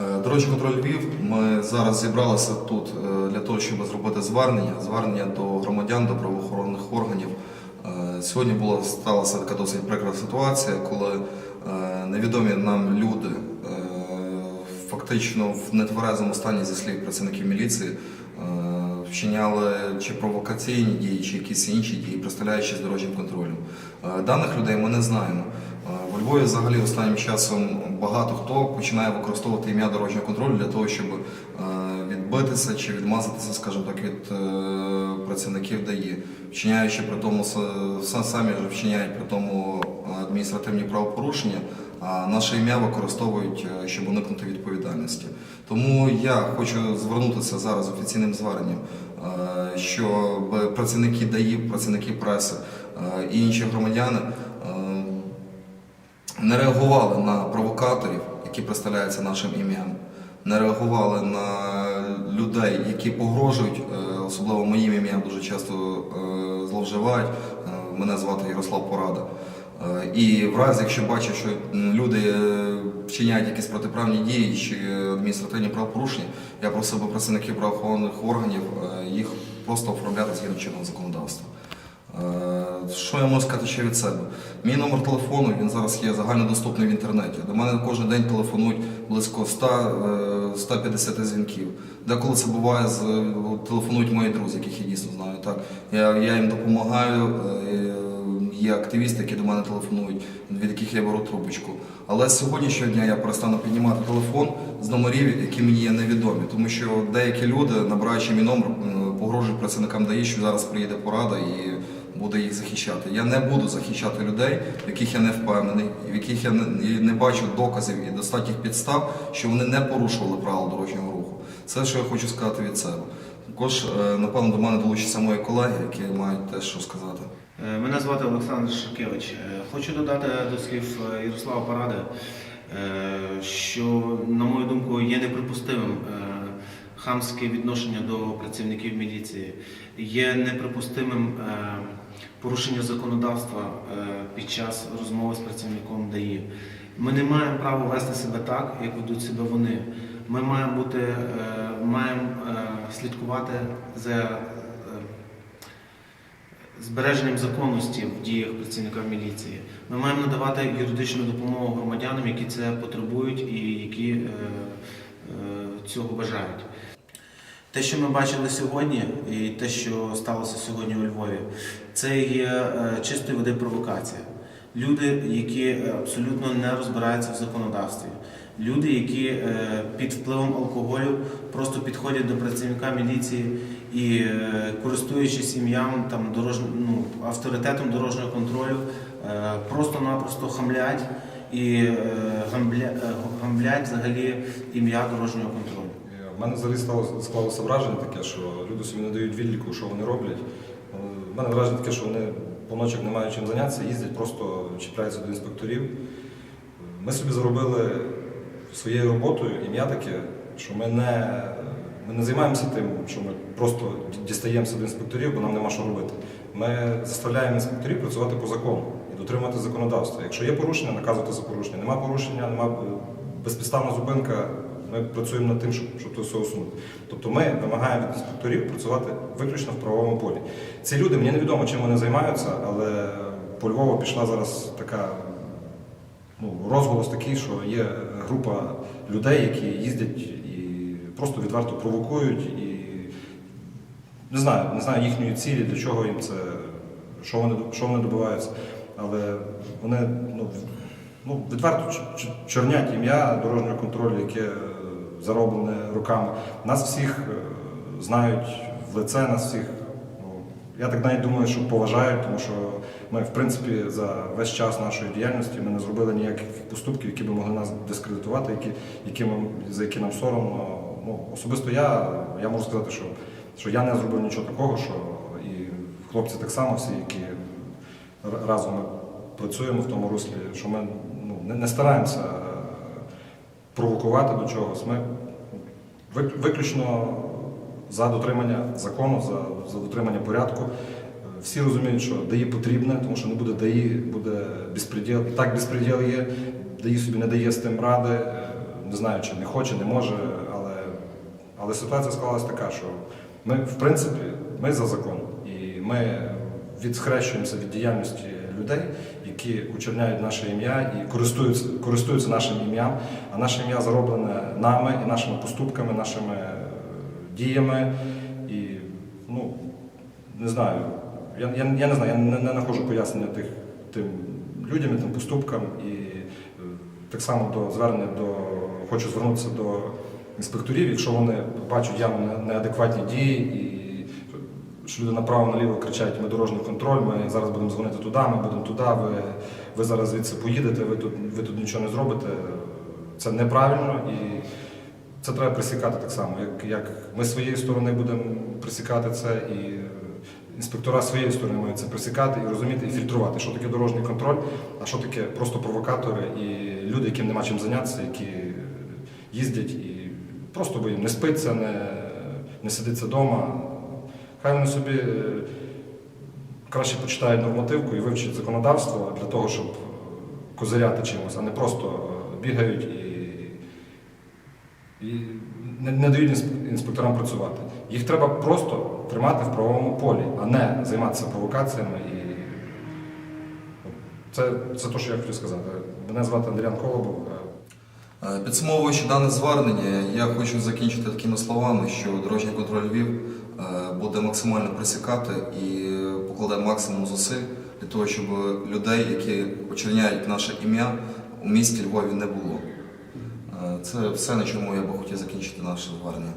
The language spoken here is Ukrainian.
Е, Дорожній контроль Львів. Ми зараз зібралися тут е, для того, щоб зробити звернення, звернення до громадян, до правоохоронних органів. Е, Сьогодні була сталася така досить прикра ситуація, коли невідомі нам люди фактично в нетверезому стані зі слів працівників міліції вчиняли чи провокаційні дії, чи якісь інші дії, представляючись дорожнім контролем. Даних людей ми не знаємо. Е, У Львові взагалі останнім часом багато хто починає використовувати ім'я дорожнього контролю для того, щоб е, відбитися чи відмазатися, скажімо так, від е, працівників ДАІ, вчиняючи при тому самі ж вчиняють при тому адміністративні правопорушення, а наше ім'я використовують, е, щоб уникнути відповідальності. Тому я хочу звернутися зараз офіційним зверненням, е, щоб працівники ДАІ, працівники преси е, і інші громадяни е, не реагували на провокаторів, які представляються нашим ім'ям, не реагували на людей, які погрожують, е, особливо моїм ім'ям дуже часто е, зловживають. Е, Мене звати Ярослав Порада. І в разі, якщо бачать, що люди вчиняють якісь протиправні дії чи адміністративні правопорушення, я просив би працівників правоохоронних органів їх просто оформляти згідно чинного законодавства. Е, Що я можу сказати ще від себе? Мій номер телефону він зараз є загальнодоступний в інтернеті. До мене кожен день телефонують близько 100, е, 150 дзвінків. Деколи це буває, телефонують мої друзі, яких я дійсно знаю. Так, я, я їм допомагаю. е, Є активісти, які до мене телефонують, від яких я беру трубочку. Але з сьогоднішнього дня я перестану піднімати телефон з номерів, які мені є невідомі, тому що деякі люди, набираючи мій номер, погрожують працівникам ДАІ, що зараз приїде порада і буде їх захищати. Я не буду захищати людей, в яких я не впевнений, в яких я не, не бачу доказів і достатніх підстав, що вони не порушували правила дорожнього руху. Це що я хочу сказати від себе. Також, е, напевно, до мене долучаться мої колеги, які мають теж що сказати. Е, Мене звати Олександр Шакевич. Е, Хочу додати до слів Ярослава Паради, що, на мою думку, є неприпустимим хамське відношення до працівників міліції, є неприпустимим е, порушення законодавства е, під час розмови з працівником ДАІ. Ми не маємо права вести себе так, як ведуть себе вони. Ми маємо бути, е, маємо слідкувати за збереженням законності в діях працівника міліції. Ми маємо надавати юридичну допомогу громадянам, які це потребують і які цього бажають. Те, що ми бачили сьогодні, і те, що сталося сьогодні у Львові, це є е, чистої води провокація. Люди, які абсолютно не розбираються в законодавстві. Люди, які е, під впливом алкоголю просто підходять до працівника міліції і, е, користуючись ім'ям там дорож... ну, авторитетом дорожнього контролю, просто-напросто хамлять і е, гамбля... е, гамблять взагалі ім'я дорожнього контролю. У мене взагалі стало склалося враження таке, що люди собі не дають відліку, що вони роблять. У мене враження таке, що вони по ночах не мають чим зайнятися, їздять, просто чіпляються до інспекторів. Ми собі заробили своєю роботою ім'я таке, що ми не, ми не займаємося тим, що ми просто дістаємося до інспекторів, бо нам нема що робити. Ми заставляємо інспекторів працювати по закону і дотримувати законодавства. Якщо є порушення, наказувати за порушення. Нема порушення, нема безпідставна зупинка. Ми працюємо над тим, щоб, щоб це все усунути. Тобто ми вимагаємо від інспекторів працювати виключно в правовому полі. Ці люди, мені невідомо, чим вони займаються, але по Львову пішла зараз така ну, розголос такий, що є група людей, які їздять просто відверто провокують і не знаю, не знаю їхньої цілі, для чого їм це, що вони, що вони добиваються. Але вони ну, ну, відверто чорнять ім'я дорожнього контролю, яке е, зароблене руками. Нас всіх е, знають в лице, нас всіх. Ну, я так навіть думаю, що поважають, тому що ми, в принципі, за весь час нашої діяльності ми не зробили ніяких поступків, які б могли нас дискредитувати, які, які ми, за які нам соромно. Ну, особисто я, я можу сказати, що, що я не зробив нічого такого, що і хлопці так само всі, які разом ми працюємо в тому руслі, що ми ну, не, не стараємося е, провокувати до чогось. Ми виключно за дотримання закону, за, за дотримання порядку. Е, Всі розуміють, що ДАІ потрібне, тому що не буде ДАІ, буде безпреділ. І так безпреділ є, ДАІ собі не дає з тим ради. Е, не знаю, чи не хоче, не може, але, ситуація склалась така, що ми, в принципі, ми за закон. І ми відсхрещуємося від діяльності людей, які учерняють наше ім'я і користуються, користуються нашим ім'ям, а наше ім'я зароблене нами і нашими поступками, нашими діями. І, ну, не знаю, я, я, я не знаю, я не, не знаходжу пояснення тих, тим людям, і тим поступкам. І е, так само до звернення до хочу звернутися до інспекторів, якщо вони бачать явно неадекватні дії і що люди направо-наліво кричать, ми дорожній контроль, ми зараз будемо дзвонити туди, ми будемо туди, ви, ви зараз звідси поїдете, ви тут, ви тут нічого не зробите. Це неправильно і це треба пресікати так само. Як, як ми своєї сторони будемо пресікати це, і інспектора своєї сторони мають це пресікати і розуміти, і фільтрувати, що таке дорожній контроль, а що таке просто провокатори і люди, яким нема чим зайнятися, які їздять і просто бо їм не спиться, не, не сидиться вдома. Хай вони собі е, краще почитають нормативку і вивчать законодавство для того, щоб е, козиряти чимось, а не просто е, бігають і, і не, не дають інспекторам працювати. Їх треба просто тримати в правовому полі, а не займатися провокаціями. І це, це те, що я хотів сказати. Мене звати Андріан Колобов. Е, Підсумовуючи дане звернення, я хочу закінчити такими словами, що дорожній контроль Львів е, буде максимально присікати і покладе максимум зусиль для того, щоб людей, які очерняють наше ім'я, у місті Львові не було. Е, Це все, на чому я би хотів закінчити наше звернення.